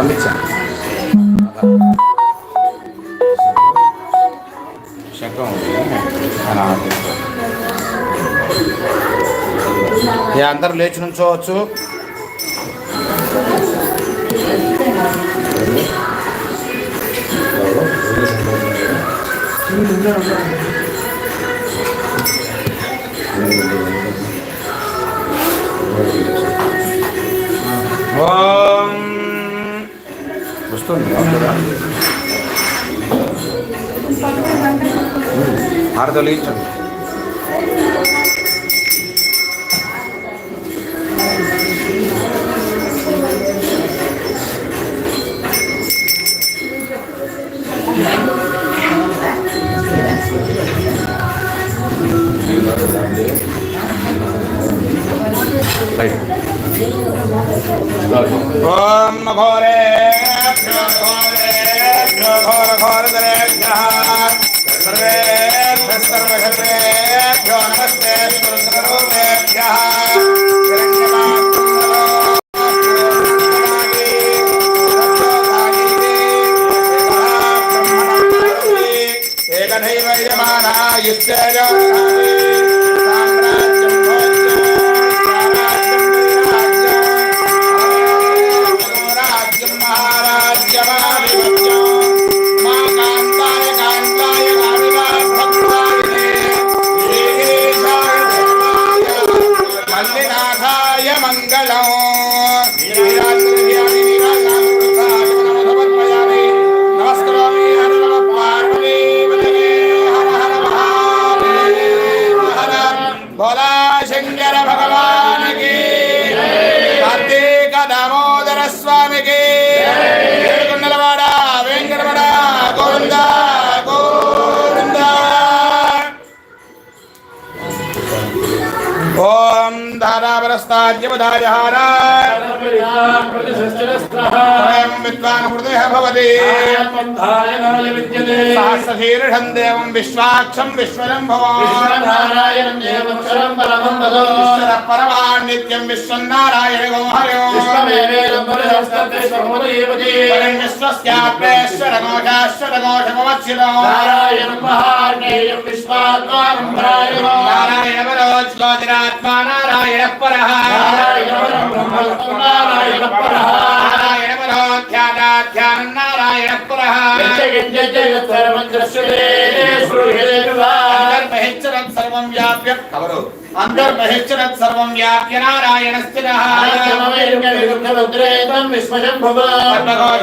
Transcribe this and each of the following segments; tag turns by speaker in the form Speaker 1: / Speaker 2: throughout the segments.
Speaker 1: పంపించాను అందరూ లేచి నుంచోవచ్చు. ఓం వస్తుంది ఆరదలించండి రైట్ ఓం ఘోరేభ్యో ఘోరేభ్యో ఘోర ఘోరదరేభ్యः ధారావరస్తాద్యవధాయ స్వయం విద్వాన్ హృదయ భవతి. సహస్రశీర్షం దేవం విశ్వాక్షం విశ్వరం భవాన్. ఈశ్వర పరమాన్ నిత్యం విశ్వన్నారాయణ గోహరో పరం ఘోషమవచ్చిరో నారాయణ జ్యోతిరాత్మా నారాయణ పరః నారాయణ పరోధ్యాదాధ్యానం నారాయణ పరః సర్వం వ్యాప్య ఎవరు అంతర్బహిశ్చరత్ సర్వం వ్యాప్య నారాయణ స్థిరః పద్మఘోష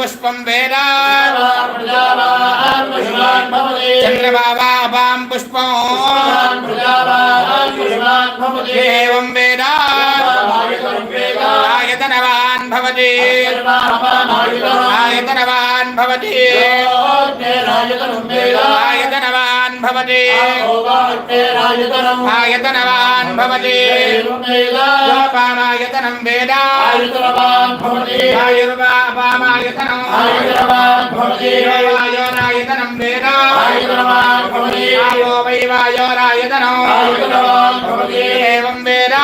Speaker 1: పుష్పం వేద చంద్రబాబాపాం పుష్పం ఏవం వేద ఆయతనవాన్ భవతి ఆయతనవాన్ భవతి ఆయతనవాన్ భవతి ఆయతనవాన్ భవతి లోపామాయతనం వేద ఆయుర్వాపామాయతనం వాయోరాయతనం వేద ఆయో వై వాయోరాయతనం ఏవం వేద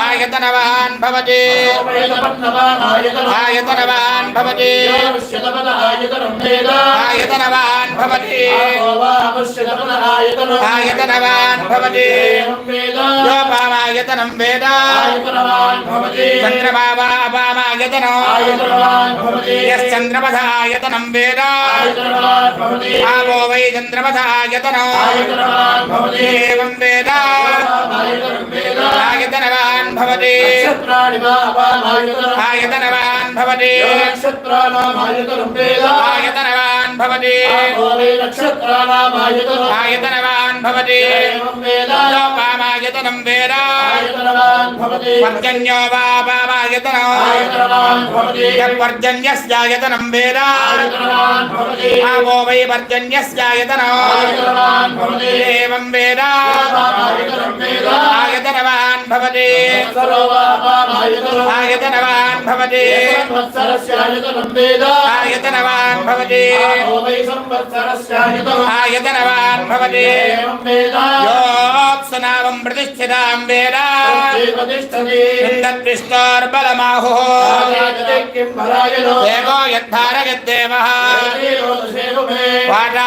Speaker 1: ఆయతనవాన్ आयतनवान् भवति आयतनवान् भवति आयतनवान् भवति आयतनवान् भवति यो पामायतनं वेद चन्द्रमा वा अपामायतनो यश्चन्द्रमधायतनं वेद आवो वै चन्द्रमधायतनो
Speaker 2: एवं वेद भवति
Speaker 1: आयतनवान् भवति आयतनवान् भवति आयतनवान् भवति आयतनं वेदा पर्जन्यो वा
Speaker 2: वावायतनं
Speaker 1: पर्जन्यस्यायतनं वेदा आवो वै पर्जन्यस्यायतनं एवं वेदा आयतनवान् भवति आयतनवान् भवति आयतनवान् भवति आयतनवान् भवति
Speaker 2: योत्सनावं
Speaker 1: प्रति प्रतिष्ठिताम् वेदा
Speaker 2: कृष्णोर्बलमाहुः
Speaker 1: देवो यद्धारयद्देवः वाटा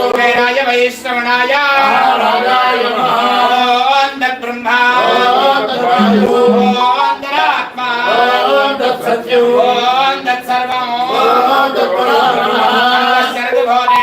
Speaker 1: కుబేరాయ వైశ్రవణాయ. సర్వం శరదు భోనే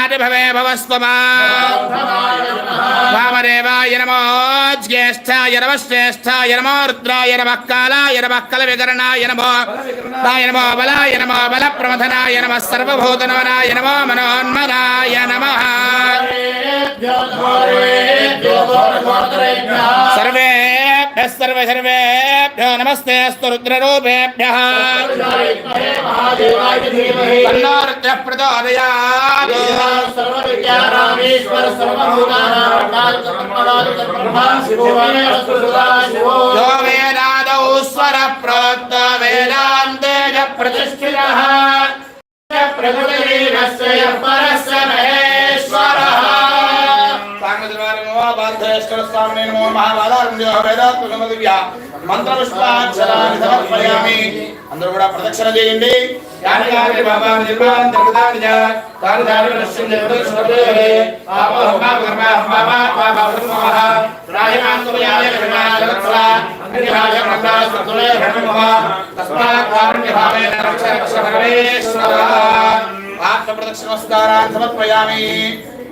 Speaker 1: भवे भवस्वमा वामदेवाय नमो ज्येष्ठाय नमः श्रेष्ठाय नमो रुद्राय नमः कालाय नमः कलविकरणाय नमो ताय नमो बलाय नमो बलप्रमथनाय नमः सर्वभूतनवनाय नमो मनोन्मनाय नमः सर्वेभ्यः सर्वसर्वेभ्यो नमस्ते अस्तु रुद्ररूपेभ्यः तन्नो रुद्रः प्रचोदयात्
Speaker 2: सर्वविद्यारामेश्वर सर्वभूतानां
Speaker 1: यो वेदादौ स्वरः प्रोक्त वेदान्ते च प्रतिष्ठितः
Speaker 2: प्रभुदेवस्य यः परस्य महेश्वरः
Speaker 1: స్వామి నమో మహాబాలారంజో వేదాత్మకమదివ్య మంత్ర పుష్పాక్షరాన్ని సమర్పయామి అందరూ కూడా ప్రదక్షిణ చేయండి. యాని యాని బాబా నిర్మాణం కర్మ పాప బ్రహ్మః కర్మ జగత్సల అన్యహాయ సతులే బ్రహ్మః తస్మాత్ కారుణ్య భావేన రక్ష రక్ష పరమేశ్వర. ఆత్మ ప్రదక్షిణ నమస్కారాన్ని సమర్పయామి.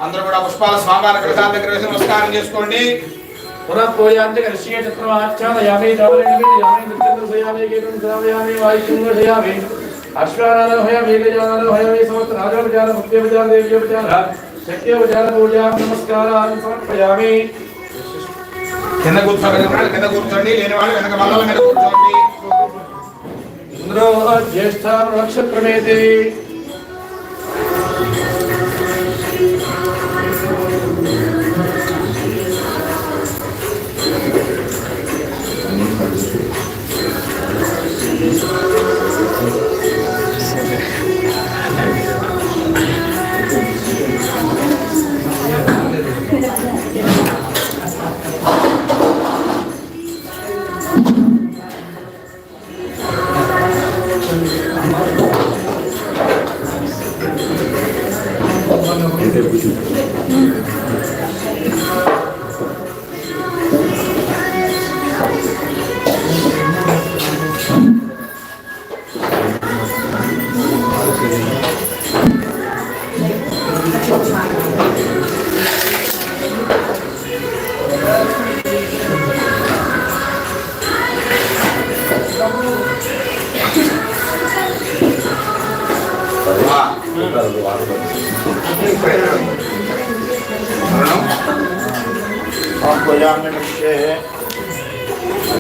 Speaker 1: అందరూ కూడా పుష్పాల స్వామాల ప్రసాద దగ్గర వేసి నమస్కారం చేసుకోండి.
Speaker 2: పునఃపోయాంతి కృష్ణ చక్రమాఖ్యాతయామి జ్యేష్ఠ నక్షత్రమేతి 190.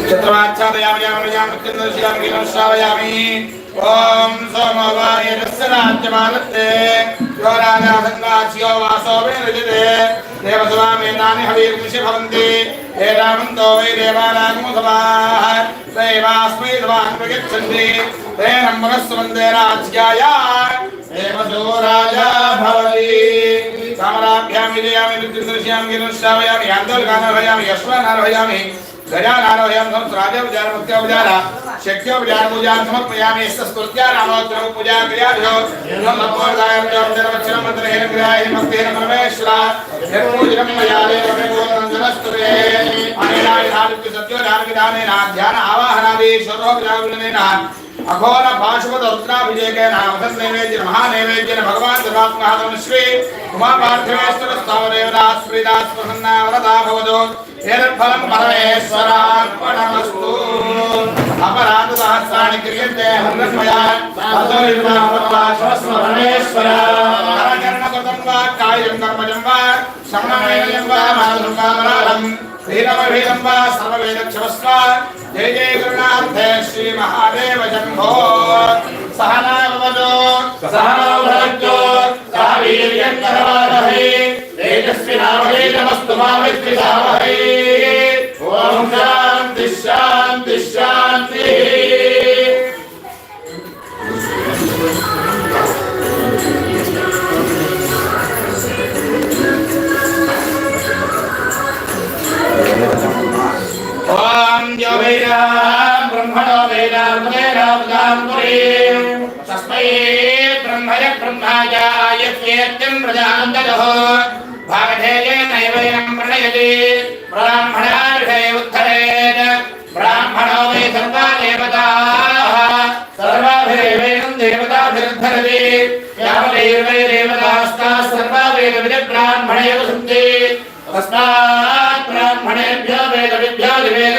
Speaker 2: ക്ഷത്രമാച്ഛാദയാമയാമൃത്യുശ്രാമയാമി ഓം സോമവായ രാജ്യമാനത്തെ
Speaker 1: യോ രാജാസന്ദാസ്യോ വാസോ വേ രജതേ ദേവസഭാമേനാനി ഹവീർംശി ഭവന്തി ഏരാമന്തോ വൈ ദേവാനാഗമസഭാഃ
Speaker 2: ദൈവാസ്മൈ സഭാം പ്രഗച്ഛന്തി
Speaker 1: തേ
Speaker 2: നമ്പരസ്വന്തേ രാജ്യായ ദേവസോ രാജാ ഭവതി സമരാഭ്യാം വിജയാമി വിദ്യുദൃശ്യാമി ദൃശ്യാമയാമി അന്തർഗാനർഹയാമി യശ്വാനർഹയാമി రాజా భవతి కామరాభ్యాం విజయామి మృత్యుందర్శయామి గీతం శ్రావయామి యాందోల్గానర్హయామి యశ్వనార్హయామి గజానారోహయం సంస్రాజోపచారముఖ్యోపచార శక్యోపచారపూజాం సమర్పయామి స్తస్తుత్యా రామోత్తరం పూజా క్రియాభ్యో నమోదాయం మంత్రహేన మస్తేన పరమేశ్వర నిర్మూజనం మయా దేవస్తరే అనేనాయుధాదిత్య అఘోర పాశుపత రుద్రాభిషేకేన వసన్ నైవేద్య మహానైవేద్యన భగవాన్ దురాత్మహాదం శ్రీ ఉమాపార్థివేశ్వర స్థావదేవదాస్ ప్రీదాస్ ప్రసన్నా వరదా భవదు ఏతత్ఫలం పరమేశ్వరార్పణమస్తు అపరాధ సహస్రాన్ని క్రియతే హృదయమయా పరమేశ్వర కరణకృతం వా కాయం కర్మజం వా శ్రవణమేయం వా మాధురం వా మరాళం వా సర్వవేదక్షమస్వ జయ జయ కరుణార్థే శ్రీ మహాదేవ శంభో సహనావదో
Speaker 1: సహనౌభక్తో సహ వీర్యం నామహే నమస్తు మా విద్విషావహై ఓం శాంతి
Speaker 2: ఓం యో వేదా
Speaker 1: బ్రహ్మణో వేదాంతేరావదాం పురీం
Speaker 2: తస్మై బ్రహ్మయ బ్రహ్మాజాయత్యేత్యం ప్రజానందదః భాగధేయేనైవైనం ప్రణయతి బ్రాహ్మణార్హే ఉద్ధరేత్ బ్రాహ్మణో వై సర్వా దేవతాః
Speaker 1: సర్వాభిరేవేనం దేవతాభిరుద్ధరతి యావదేవై దేవతాస్తాः సర్వా వేదవిద బ్రాహ్మణేవ సంతి తస్మాత్ బ్రాహ్మణేభ్యో వేదవిభ్యో దివేదవే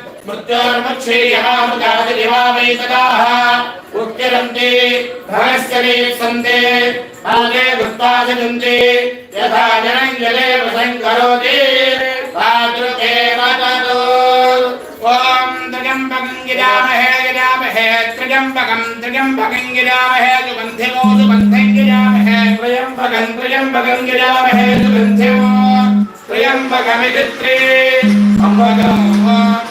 Speaker 1: मृत्योर्मक्षेयहामृतादिवावै सदाः उत्किरन्ति भगस्करे सन्ते। आगे वृत्तासजन्ति यथा जनञ्जले वसं करोति तादृगेवतो ॐ त्रिजम्बकं गिरामहे गिरामहे। त्रिजम्बकं त्रिजम्बकं गिरामहे। सुबन्धिमो सुबन्धं गिरामहे। त्र्यम्बकं त्र्यम्बकं गिरामहे। सुबन्धिमो त्र्यम्बकमिति त्रि अम्बकम्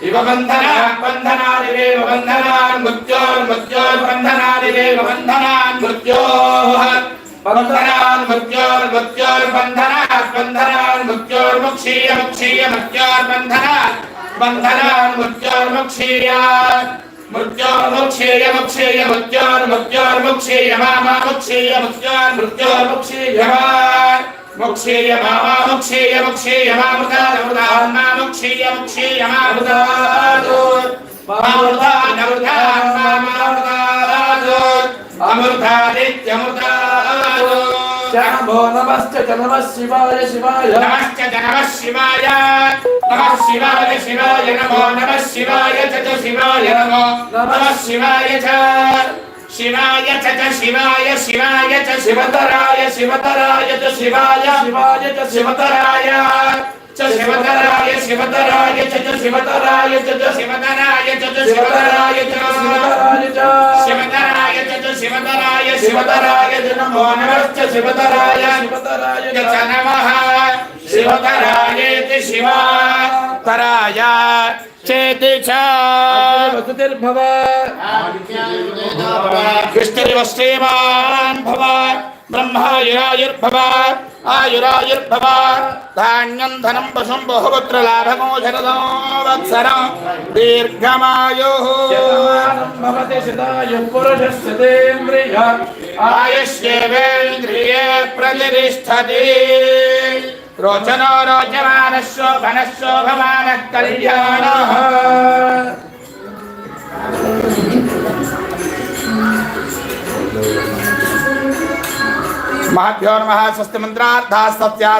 Speaker 1: ఉర్వారుకమివేమోర్వారుకముర్వారుకమివ బంధనాత్ బంధనాదిగో ఉర్వారుకముర్వారుకమివ బంధనాత్ ఇవ బంధనాదివేవ బంధనాన్ మృత్యోర్మృత్యోర్బంధనాదివేవ బంధనాన్ మృత్యోః బంధనాన్ బంధనాన్ మృత్యోర్ముక్షీయ ముక్షీయ మృత్యోర్బంధనాత్ బంధనాన్ మృత్యోర్ముక్షీయాత్ మృత్యోర్ముక్షేయ ముక్షేయ మృత్యోర్మృత్యోర్ముక్షేయ మామా ముక్షేయ మృత్యోర్మృత్యోర్ముక్షేయ మా ముక్షేయ మామా ముక్షేయ ముక్షేయ మామృతాదమృతాన్మా ముక్షేయ ముక్షేయ మామృతాదో అమృతాదిత్యమృతాదో
Speaker 3: శంభో నమశ్చ నమ శివాయ శివాయ.
Speaker 2: నమశ్చ నమః శివాయ నమః శివాయ శివాయ నమో నమః శివాయ చ శివాయ నమో నమః శివాయ చ.
Speaker 1: శివాయ చ శివాయ శివాయ చ
Speaker 3: శివతరాయ శివతరాయ చ శివాయ శివాయ చ శివతరాయ
Speaker 1: చ శివతరాయ శివతరాయ చ శివతరాయ చ శివతరాయ చ చ శివతరాయ చ
Speaker 3: శివతరాయ చ
Speaker 1: శివతరాయ చ చ శివతరాయ శివతరాయ
Speaker 3: శివతరాయ చ నమో నమశ్చ శివతరాయ శివతరాయ
Speaker 1: చ చ నమః శివతరాయేతి శివతరాయ చేతి బ్రహ్మాయురాయుర్భవ ఆయురాయుర్భవ ధాన్యం ధనం పశుం బహుపుత్ర లాభమో శరదో వత్సరం దీర్ఘమాయు ఆయుష్యేవేంద్రియే ప్రతిష్టతి రోచనో రోచమాన శోభన శోభమాన కళ్యాణ మహాభ్యో నమ స్వస్తి మంత్రార్థా సత్యా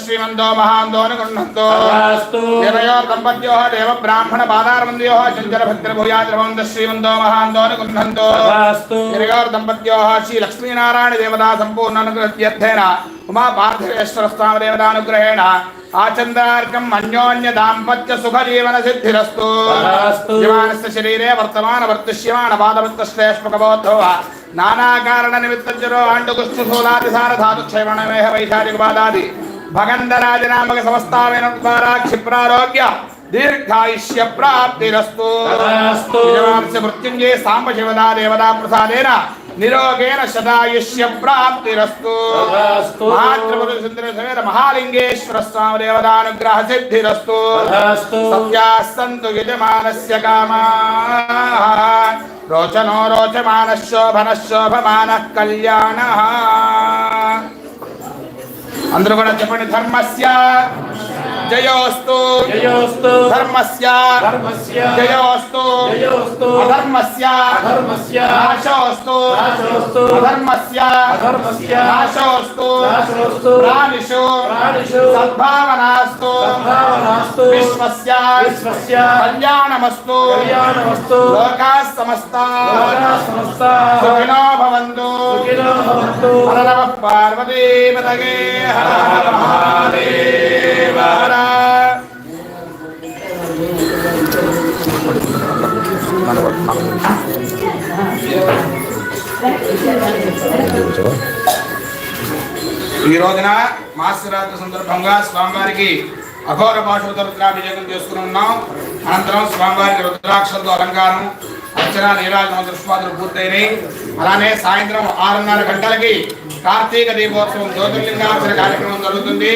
Speaker 1: శ్రీమంతో దంపత్యో దేవ బ్రాహ్మణ బాధారమంద్యో చంచల భక్తి భూయాద్ర భవంత శ్రీమంతో. నిర్గౌర్ దంపత్యో శ్రీ లక్ష్మీనారాయణ దేవతా సంపూర్ణ అనుగ్రహ్యర్థేన ఉమా పార్థివేశ్వర స్వామి దేవతానుగ్రహేణ ఆచందార్కం అన్యోన్య దాంపత్య సుఖ జీవన సిద్ధిరస్తు శరీరే వర్తమాన వర్తిష్యమాణ పాదవృత్త శ్లేష్మకబోధో నానాకారణ నిమిత్తంజరో ఆండుకుష్ఠు శూలాది సారధాతు క్షయమణమేహ వైశాఖిక బాధాది భగంధరాజనామక సమస్తావేన ద్వారా క్షిప్రారోగ్య దీర్ఘాయుష్య ప్రాప్తిరస్తు. మృత్యుంజయ సాంబ శివదా దేవతా ప్రసాదేన నిరోగేణ శతాయుష్య ప్రాప్తిరస్తు. మహాత్రిపుర మహాలింగేశ్వర స్వామి దేవతానుగ్రహ సిద్ధిరస్తు. సత్యాస్సంతు యజమానస్య కామాః రోచనో రోచమానः శోభనः శోభమానः కళ్యాణः అందరూ కూడా చెప్పండి ధర్మస్య. జయోస్తు.
Speaker 3: జయోస్తు.
Speaker 1: ధర్మస్య.
Speaker 3: ధర్మస్య.
Speaker 1: జయోస్తు.
Speaker 3: జయోస్తు.
Speaker 1: అధర్మస్య.
Speaker 3: అధర్మస్య.
Speaker 1: నాశోస్తు.
Speaker 3: నాశోస్తు.
Speaker 1: అధర్మస్య.
Speaker 3: అధర్మస్య.
Speaker 1: నాశోస్తు.
Speaker 3: నాశోస్తు.
Speaker 1: ప్రాణిషు.
Speaker 3: ప్రాణిషు.
Speaker 1: సద్భావనాస్తు.
Speaker 3: సద్భావనాస్తు.
Speaker 1: విశ్వస్య.
Speaker 3: విశ్వస్య.
Speaker 1: కళ్యాణమస్తు.
Speaker 3: కళ్యాణమస్తు.
Speaker 1: లోకాः సమస్తాः
Speaker 3: లోకాः సమస్తాः
Speaker 1: సుఖినో భవంతు. హర నమః పార్వతీపతగే హర హర మహాదేవ హర ఈ రోజున మాసరాత్రి సందర్భంగా స్వామివారికి అఘోర పాశుపత రుద్రాభిషేకం చేసుకుని ఉన్నాం. అనంతరం స్వామివారికి రుద్రాక్షలతో అలంకారం అర్చన నీరాజన దృష్పాదులు పూర్తయినాయి. అలానే సాయంత్రం ఆరున్నర గంటలకి కార్తీక దీపోత్సవం జ్యోతిర్లింగార్చన కార్యక్రమం జరుగుతుంది.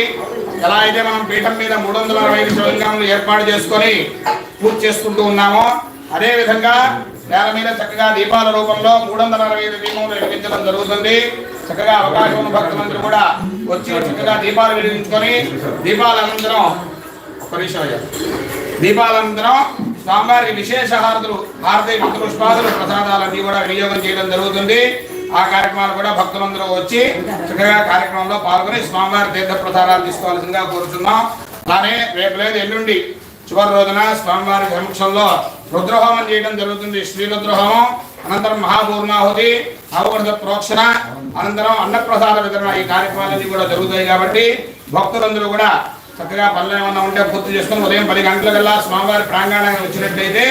Speaker 1: ఎలా అయితే మనం పీఠం మీద మూడు వందల అరవై ఐదు శివలింగాలను ఏర్పాటు చేసుకొని పూర్తి చేసుకుంటూ ఉన్నామో అదే విధంగా నేల మీద చక్కగా దీపాల రూపంలో మూడు వందల అరవై ఐదు దీపములు వెలిగించడం జరుగుతుంది. చక్కగా అవకాశం ఉన్న భక్తులందరూ కూడా వచ్చి చక్కగా దీపాలు వెలిగించుకొని దీపాల అనంతరం ఒక నిమిషం అయ్యా. దీపాలంతరం స్వామివారికి విశేష హారతులు హారతి మంత్ర ప్రసాదాలన్నీ కూడా వినియోగం చేయడం జరుగుతుంది. ఆ కార్యక్రమాలు కూడా భక్తులందరూ వచ్చి చక్కగా కార్యక్రమంలో పాల్గొని స్వామివారి తీర్థ ప్రసారాలు తీసుకోవాల్సిందిగా కోరుతున్నాం అలానే రేపు లేదు ఎల్లుండి చివరి రోజున స్వామివారి సమక్షంలో రుద్రహోమం చేయడం జరుగుతుంది. శ్రీ రుద్రహోమం అనంతరం మహాపూర్ణాహుతి నవవర్ధ ప్రోక్షణ అనంతరం అన్నప్రసాద వితరణ ఈ కార్యక్రమాలన్నీ కూడా జరుగుతాయి కాబట్టి భక్తులందరూ కూడా చక్కగా పనులు ఏమన్నా ఉంటే పూర్తి చేసుకుని ఉదయం పది గంటలకల్లా స్వామివారి ప్రాంగణానికి వచ్చినట్లయితే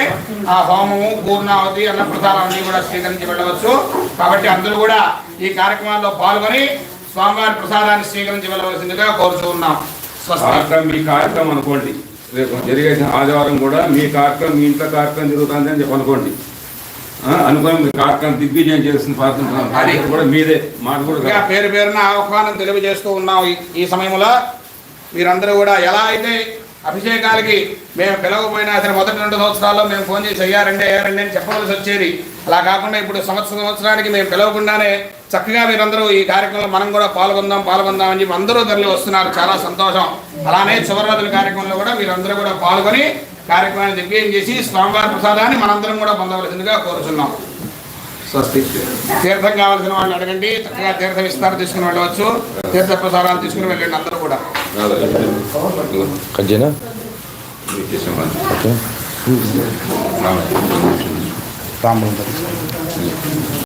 Speaker 1: ఆ హోమము పూర్ణావతి అన్నప్రసాదం అన్ని కూడా స్వీకరించి వెళ్ళవచ్చు. కాబట్టి అందరూ కూడా ఈ కార్యక్రమాల్లో పాల్గొని స్వామివారి ప్రసాదాన్ని స్వీకరించి వెళ్ళవలసిందిగా కోరుతూ ఉన్నాం.
Speaker 4: స్వస్థ ఈ కార్యక్రమం అనుకోండి. రేపు జరిగే ఆదివారం కూడా మీ కార్యక్రమం మీ ఇంట్లో కార్యక్రమం జరుగుతుంది అని చెప్పి అనుకోండి అనుకొని మీ కార్యక్రమం దిగ్విజయం చేసిన ప్రార్థన. కూడా మీదే మాకు కూడా.
Speaker 1: పేరు పేరున ఆహ్వానం తెలియజేస్తూ ఉన్నాం ఈ సమయంలో మీరందరూ కూడా ఎలా అయితే అభిషేకాలకి మేము పిలవకపోయినా అసలు మొదటి రెండు సంవత్సరాల్లో మేము ఫోన్ చేసి అయ్యారండి అయ్యారండి అని చెప్పవలసి వచ్చేది. అలా కాకుండా ఇప్పుడు సంవత్సర సంవత్సరానికి మేము పిలవకుండానే చక్కగా మీరందరూ ఈ కార్యక్రమంలో మనం కూడా పాల్గొందాం పాల్గొందాం అని చెప్పి అందరూ తరలి వస్తున్నారు. చాలా సంతోషం. అలానే చివరి కార్యక్రమంలో కూడా మీరందరూ కూడా పాల్గొని కార్యక్రమాన్ని దిగ్విజయం చేసి స్వామివారి ప్రసాదాన్ని మనందరం కూడా పొందవలసిందిగా కోరుచున్నాం. స్వస్తి తీర్థం కావాల్సిన వాళ్ళని అడగండి చక్కగా తీర్థం ఇస్తారు తీసుకుని వెళ్ళవచ్చు. తీర్థ ప్రసాదాలు తీసుకుని వెళ్ళండి అందరూ కూడా.
Speaker 4: రాదా?